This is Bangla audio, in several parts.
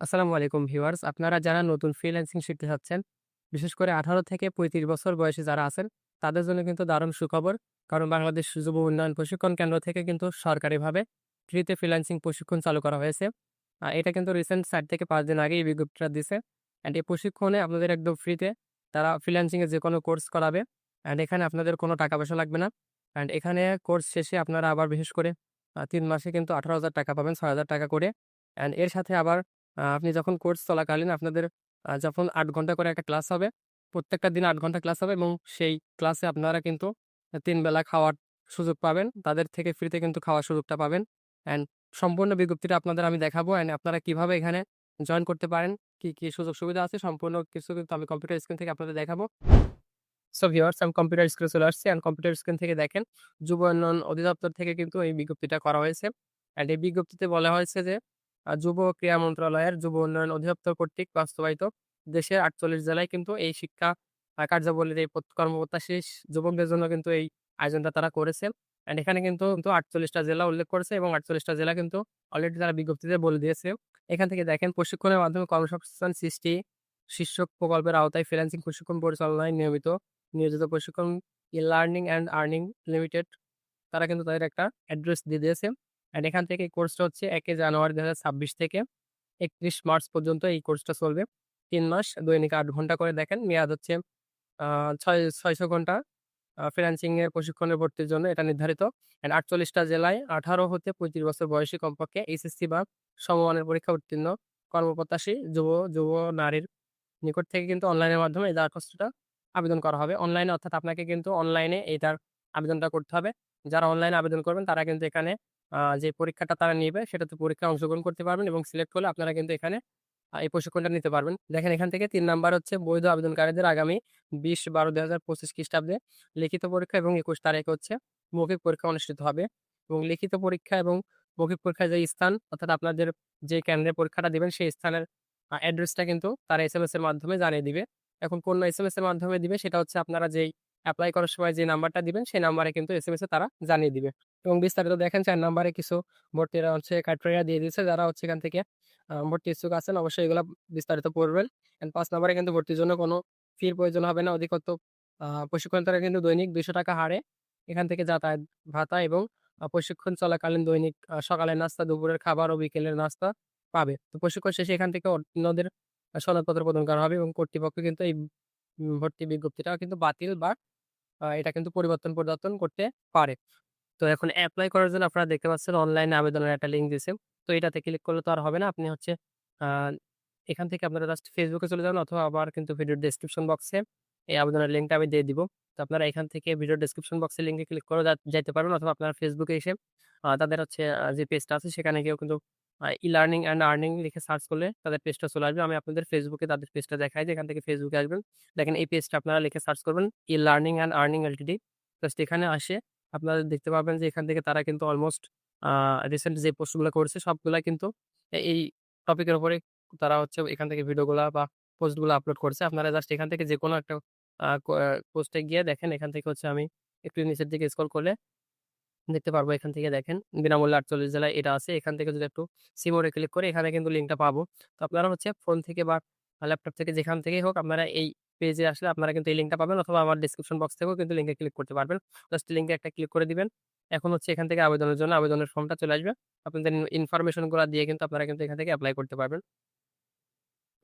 আসসালামু আলাইকুম ভিউয়ার্স। আপনারা যারা নতুন ফ্রিল্যান্সিং শিখতে চাচ্ছেন, বিশেষ করে ১৮ থেকে ৩৫ বছর বয়সী যারা আছেন, তাদের জন্য কিন্তু দারুণ সুখবর। কারণ বাংলাদেশ যুব উন্নয়ন প্রশিক্ষণ কেন্দ্র থেকে কিন্তু সরকারিভাবে ফ্রিতে ফ্রিল্যান্সিং প্রশিক্ষণ চালু করা হয়েছে। আ এটা কিন্তু রিসেন্ট ৪ থেকে ৫ দিন আগেই এই বিজ্ঞপ্তিটা দিছে। অ্যান্ড এই প্রশিক্ষণে আপনাদের একদম ফ্রিতে তারা ফ্রিল্যান্সিং এর যেকোনো কোর্স করাবে। অ্যান্ড এখানে আপনাদের কোনো টাকা পয়সা লাগবে না। অ্যান্ড এখানে কোর্স শেষে আপনারা আবার বিশেষ করে তিন মাসে কিন্তু ১৮,০০০ টাকা পাবেন, ৬,০০০ টাকা করে। অ্যান্ড এর সাথে আবার আপনি যখন কোর্স চলাকালীন আপনাদের যখন আট ঘণ্টা করে একটা ক্লাস হবে, প্রত্যেকটা দিন আট ঘণ্টা ক্লাস হবে এবং সেই ক্লাসে আপনারা কিন্তু তিন বেলা খাওয়ার সুযোগ পাবেন। তাদের থেকে ফ্রিতে কিন্তু খাওয়ার সুযোগটা পাবেন। অ্যান্ড সম্পূর্ণ বিজ্ঞপ্তিটা আপনাদের আমি দেখাবো অ্যান্ড আপনারা কীভাবে এখানে জয়েন করতে পারেন, কি, কি সুযোগ সুবিধা আছে সম্পূর্ণ কিছু কিন্তু আমি কম্পিউটার স্ক্রিন থেকে আপনাদের দেখাবো। সো ভিউয়ার্স আমি কম্পিউটার স্ক্রিনে চলে আসছি অ্যান্ড কম্পিউটার স্ক্রিন থেকে দেখেন যুব উন্নয়ন অধিদপ্তর থেকে কিন্তু এই বিজ্ঞপ্তিটা করা হয়েছে। অ্যান্ড এই বিজ্ঞপ্তিতে বলা হয়েছে যে যুব ক্রীড়া মন্ত্রণালয়ের যুব উন্নয়ন অধিদপ্তর কর্তৃক বাস্তবায়িত দেশের ৪৮ জেলায় কিন্তু এই শিক্ষা কার্যাবলীর এই কর্মপ্রত্যাশী যুবকদের জন্য কিন্তু এই আয়োজনটা তারা করেছে। অ্যান্ড এখানে কিন্তু, কিন্তু ৪৮ টা জেলা উল্লেখ করেছে এবং আটচল্লিশটা জেলা কিন্তু অলরেডি তারা বিজ্ঞপ্তিতে বলে দিয়েছে। এখান থেকে দেখেন প্রশিক্ষণের মাধ্যমে কর্মসংস্থান সৃষ্টি, শীর্ষক প্রকল্পের আওতায় ফ্রিল্যান্সিং প্রশিক্ষণ পরিচালনায় নিয়মিত নিয়োজিত প্রশিক্ষণ ই-লার্নিং অ্যান্ড আর্নিং লিমিটেড তারা কিন্তু তাদের একটা অ্যাড্রেস দিয়ে দিয়েছে। অ্যান্ড এখান থেকে এই কোর্সটা হচ্ছে একে জানুয়ারি ২০২৬ থেকে ৩১ মার্চ পর্যন্ত এই কোর্সটা চলবে। তিন মাস দৈনিক আট ঘণ্টা করে দেখেন মেয়াদ হচ্ছে ছয় ৬০০ ঘণ্টা এর প্রশিক্ষণে ভর্তির জন্য এটা নির্ধারিত। অ্যান্ড আটচল্লিশটা জেলায় ১৮ হতে ৩৫ বছর বয়সী কমপক্ষে এইচএসসি বা সমমানের পরীক্ষা উত্তীর্ণ কর্মপ্রত্যাশী যুব, যুব নারীর নিকট থেকে কিন্তু অনলাইনের মাধ্যমে এই দরখাস্তটা আবেদন করা হবে। অনলাইনে অর্থাৎ আপনাকে কিন্তু অনলাইনে এটার আবেদনটা করতে হবে। যারা অনলাইনে আবেদন করবেন তারা কিন্তু এখানে যে পরীক্ষাটা তারা নিবে, সেটাতে পরীক্ষায় অংশগ্রহণ করতে পারবেন এবং সিলেক্ট করলে আপনারা কিন্তু এখানে এই প্রশিক্ষণটা নিতে পারবেন। দেখেন এখান থেকে তিন নাম্বার হচ্ছে বৈধ আবেদনকারীদের আগামী ২০-১২-২০২৫ খ্রিস্টাব্দে লিখিত পরীক্ষা এবং ২১ তারিখে হচ্ছে মৌখিক পরীক্ষা অনুষ্ঠিত হবে। এবং লিখিত পরীক্ষা এবং মৌখিক পরীক্ষার যে স্থান, অর্থাৎ আপনাদের যে কেন্দ্রে পরীক্ষাটা দিবেন, সেই স্থানের অ্যাড্রেসটা কিন্তু তারা এস এম এস এর মাধ্যমে জানিয়ে দিবে। এখন কোন এস এম এস এর মাধ্যমে দিবে, সেটা হচ্ছে আপনারা যেই এপ্লাই করার সময় যে নাম্বারটা দিবেন সেই নাম্বারে কিন্তু এসএমএস এ তারা জানিয়ে দিবে। এবং বিস্তারিত দেখেন ৪ নাম্বারে কিছু ভর্তিরা হচ্ছে ক্রাইটেরিয়া দিয়ে দিয়েছে যারা হচ্ছে এখান থেকে ভর্তি ইচ্ছুক আছেন অবশ্যই এগুলা বিস্তারিত পড়বেন। অ্যান্ড ৫ নাম্বারে কিন্তু ভর্তির জন্য কোনো ফির প্রয়োজন হবে না। অধিকতর আ প্রশিক্ষণ তারা কিন্তু দৈনিক ৳২০০ হারে এখান থেকে যাতায়াত ভাতা এবং প্রশিক্ষণ চলাকালীন দৈনিক সকালের নাস্তা, দুপুরের খাবার ও বিকেলের নাস্তা পাবে। তো প্রশিক্ষণ শেষে এখান থেকে অন্যদের সনদপত্র প্রদান করা হবে এবং কর্তৃপক্ষ কিন্তু এই ভর্তি বিজ্ঞপ্তিটা কিন্তু বাতিল বা এটা কিন্তু পরিবর্তন পরিবর্তন করতে পারে। তো এখন এপ্লাই করার জন্য আপনারা দেখতে পাচ্ছেন অনলাইনে আবেদনের একটা লিঙ্ক দিছে। তো এটাতে ক্লিক করলে তো আর হবে না। আপনি হচ্ছে এখান থেকে আপনারা জাস্ট এ চলে যাবেন অথবা আবার কিন্তু ভিডিওর ডেসক্রিপশন বক্সে এই আবেদনের লিঙ্কটা আমি দিয়ে দিব। তো আপনারা এখান থেকে ভিডিও ডেসক্রিপশন বক্সের লিঙ্কে ক্লিক করে যাইতে পারবেন অথবা আপনারা এ এসে তাদের হচ্ছে যে পেজটা আছে সেখানে গিয়েও কিন্তু আ ই-লার্নিং অ্যান্ড আর্নিং লিখে সার্চ করলে তাদের পেজটা চলে আসবে। আমি আপনাদের ফেসবুকে তাদের পেজটা দেখাই যে এখান থেকে ফেসবুকে আসবেন। দেখেন এই পেজটা আপনারা লিখে সার্চ করবেন e learning and earning LTD. Just এখানে আসে, আপনারা দেখতে পাবেন যে এখান থেকে তারা কিন্তু অলমোস্ট রিসেন্ট যে পোস্টগুলা করেছে সবগুলা কিন্তু এই টপিকের উপরে তারা হচ্ছে এখান থেকে ভিডিওগুলা বা পোস্টগুলা আপলোড করছে। আপনারা জাস্ট এখান থেকে যেকোনো একটা পোস্টে গিয়ে দেখেন, এখান থেকে হচ্ছে আমি একটু নিচের দিকে স্ক্রল করলে দেখতে পারব এখান থেকে দেখেন বিনামূল্যে ৪৮ জেলায় এটা আছে। এখান থেকে যদি একটু সিমোরে ক্লিক করে এখানে কিন্তু লিঙ্কটা পাবো। তো আপনারা হচ্ছে ফোন থেকে বা ল্যাপটপ থেকে যেখান থেকেই হোক আপনারা এই পেজে আসলে আপনারা কিন্তু এই লিঙ্কটা পাবেন অথবা আমার ডেসক্রিপশন বক্স থেকেও কিন্তু লিঙ্কে ক্লিক করতে পারবেন। জাস্ট লিঙ্কে একটা ক্লিক করে দিবেন। এখন হচ্ছে এখান থেকে আবেদনের জন্য আবেদনের ফর্মটা চলে আসবে। আপনাদের ইনফরমেশনগুলা দিয়ে কিন্তু আপনারা কিন্তু এখান থেকে অ্যাপ্লাই করতে পারবেন।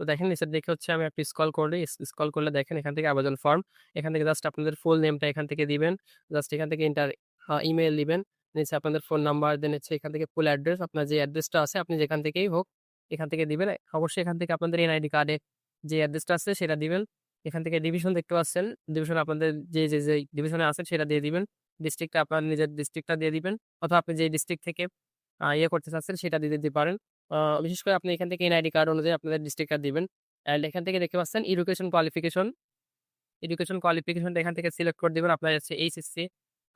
তো দেখেন নিচের দিকে হচ্ছে আমি একটু স্কল করলে স্কল করলে দেখেন এখান থেকে আবেদন ফর্ম। এখান থেকে জাস্ট আপনাদের ফুল নেমটা এখান থেকে দিবেন। জাস্ট এখান থেকে এন্টার আ ইমেইল দিবেন। নিচে আপনাদের ফোন নাম্বার দেন হচ্ছে এখান থেকে ফুল অ্যাড্রেস আপনার যে অ্যাড্রেসটা আছে আপনি যেখান থেকেই হোক এখান থেকে দিবেন। অবশ্যই এখান থেকে আপনাদের এনআইডি কার্ডে যে অ্যাড্রেসটা আছে সেটা দিবেন। এখান থেকে ডিভিশন দেখতে পাচ্ছেন। ডিভিশন আপনাদের যে, যে, যে, ডিভিশনে আছেন সেটা দিয়ে দিবেন। ডিস্ট্রিক্টটা আপনার নিজের ডিস্ট্রিক্টটা দিয়ে দিবেন। অথবা আপনি যে, ডিস্ট্রিক্ট থেকে ইয়ে করতে চাচ্ছেন সেটা দিয়ে দিতে পারেন। বিশেষ করে আপনি এখান থেকে এনআইডি কার্ড অনুযায়ী আপনাদের ডিস্ট্রিক্টটা দিবেন। অ্যান্ড এখান থেকে দেখতে পাচ্ছেন এডুকেশন কোয়ালিফিকেশন। এডুকেশন কোয়ালিফিকেশনটা এখান থেকে সিলেক্ট করে দিবেন। আপনার হচ্ছে এইচএসসি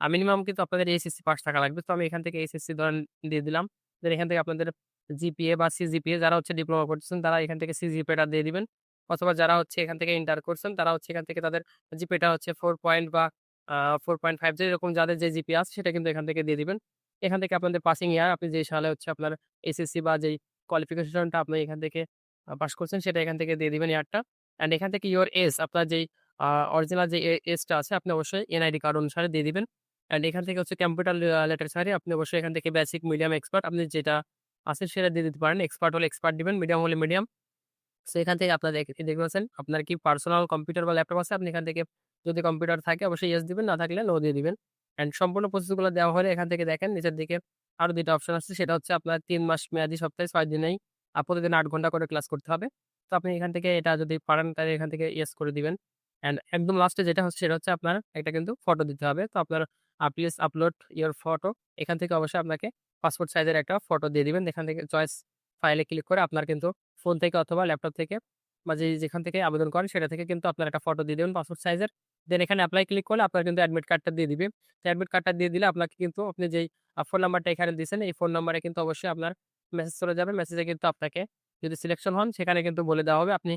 আ মিনিমাম কিন্তু আপনাদের এইচএসসি পাস থাকা লাগবে। তো আমি এখান থেকে এইচএসসি ধরেন দিয়ে দিলাম। দেন এখান থেকে আপনাদের জিপিএ বা সিজিপিএ যারা হচ্ছে ডিপ্লোমা করতেছেন, তারা এখান থেকে সিজিপিএটা দিয়ে দিবেন। অথবা যারা হচ্ছে এখান থেকে ইন্টার করছেন, তারা হচ্ছে এখান থেকে তাদের জিপিএটা হচ্ছে ফোর পয়েন্ট বা ফোর পয়েন্ট ফাইভ যেরকম যাদের যে জিপিএ আছে, সেটা কিন্তু এখান থেকে দিয়ে দিবেন। এখান থেকে আপনাদের পাসিং ইয়ার আপনি যে সালে হচ্ছে আপনার এসএসসি বা যেই কোয়ালিফিকেশনটা আপনি এখান থেকে পাস করছেন, সেটা এখান থেকে দিয়ে দিবেন ইয়ারটা। অ্যান্ড এখান থেকে ইওর এজ আপনার যেই অরিজিনাল যে এ এজটা আছে, আপনি অবশ্যই এনআইডি কার্ড অনুসারে দিয়ে দিবেন। অ্যান্ড এখান থেকে হচ্ছে কম্পিউটার লেটার লিটারেচারি আপনি অবশ্যই এখান থেকে বেসিক, মিডিয়াম, এক্সপার্ট আপনি যেটা আছে সেটা দিয়ে দিতে পারেন। এক্সপার্ট হলে এক্সপার্ট দিবেন, মিডিয়াম হলে মিডিয়াম। সো এখান থেকে আপনার দেখ দেখতে পাচ্ছেন আপনার কি পার্সোনাল কম্পিউটার বা ল্যাপটপ আছে আপনি এখান থেকে যদি কম্পিউটার থাকে অবশ্যই ইয়েস দিবেন, না থাকলে নো দিয়ে দিবেন। অ্যান্ড সম্পূর্ণ প্রসেসগুলো দেওয়া হলে এখান থেকে দেখেন নিচের দিকে আরও ২ টা অপশন আছে সেটা হচ্ছে আপনার তিন মাস মেয়াদি সপ্তাহে ছয় দিনেই প্রতিদিন আট ঘণ্টা করে ক্লাস করতে হবে। তো আপনি এখান থেকে এটা যদি পারেন তাহলে এখান থেকে ইয়েস করে দিবেন। অ্যান্ড একদম লাস্টে যেটা হচ্ছে সেটা হচ্ছে আপনার একটা কিন্তু ফটো দিতে হবে। তো আপনার প্লিজ আপলোড ইওর ফটো এখান থেকে অবশ্যই আপনাকে পাসপোর্ট সাইজের একটা ফটো দিয়ে দিবেন। এখান থেকে চয়েস ফাইলে ক্লিক করে আপনার কিন্তু ফোন থেকে অথবা ল্যাপটপ থেকে বা যে যেখান থেকে আবেদন করেন, সেটা থেকে কিন্তু আপনার একটা ফটো দিয়ে দিবেন পাসপোর্ট সাইজের। দেন এখানে অ্যাপ্লাই ক্লিক করলে আপনার কিন্তু অ্যাডমিট কার্ডটা দিয়ে দিবে। তো অ্যাডমিট কার্ডটা দিয়ে দিলে আপনাকে কিন্তু আপনি যেই ফোন নাম্বারটা এখানে দিয়েছেন, এই ফোন নাম্বারে কিন্তু অবশ্যই আপনার মেসেজ চলে যাবে। মেসেজে কিন্তু আপনাকে যদি সিলেকশন হন, সেখানে কিন্তু বলে দেওয়া হবে আপনি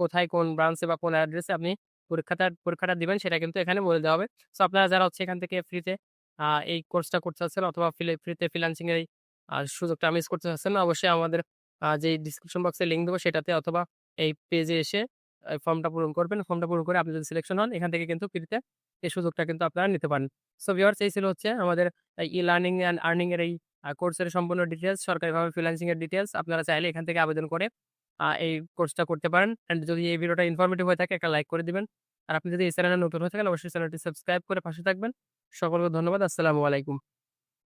কোথায় কোন ব্রাঞ্চে বা কোন অ্যাড্রেসে আপনি পরীক্ষাটা পরীক্ষাটা দিবেন, সেটা কিন্তু এখানে বলে দেওয়া হবে। সো আপনারা যারা হচ্ছে এখান থেকে ফ্রিতে এই কোর্সটা করতে চাচ্ছেন অথবা ফ্রিতে ফ্রিল্যান্সিং এর এই সুযোগটা মিস করতে চাচ্ছেন, অবশ্যই আমাদের যেই ডিসক্রিপশন বক্সে লিঙ্ক দেবো, সেটাতে অথবা এই পেজে এসে ফর্মটা পূরণ করবেন। ফর্মটা পূরণ করে আপনি যদি সিলেকশন হন, এখান থেকে কিন্তু ফ্রিতে এই সুযোগটা কিন্তু আপনারা নিতে পারেন। সো ভিউয়ার্স এই ছিল হচ্ছে আমাদের ই-লার্নিং অ্যান্ড আর্নিং এর এই কোর্সের সম্পূর্ণ ডিটেইলস সরকারিভাবে ফ্রিল্যান্সিং এর ডিটেইলস আপনারা চাইলে এখান থেকে আবেদন করে এই কোর্সটা করতে পারেন। অ্যান্ড যদি এই ভিডিওটা ইনফরমেটিভ হয়ে থাকে, একটা লাইক করে দিবেন। আর আপনি যদি এই চ্যানেলে নতুন হয়ে থাকেন, অবশ্যই চ্যানেলটি সাবস্ক্রাইব করে পাশে থাকবেন। সকলকে ধন্যবাদ। আসসালামু আলাইকুম।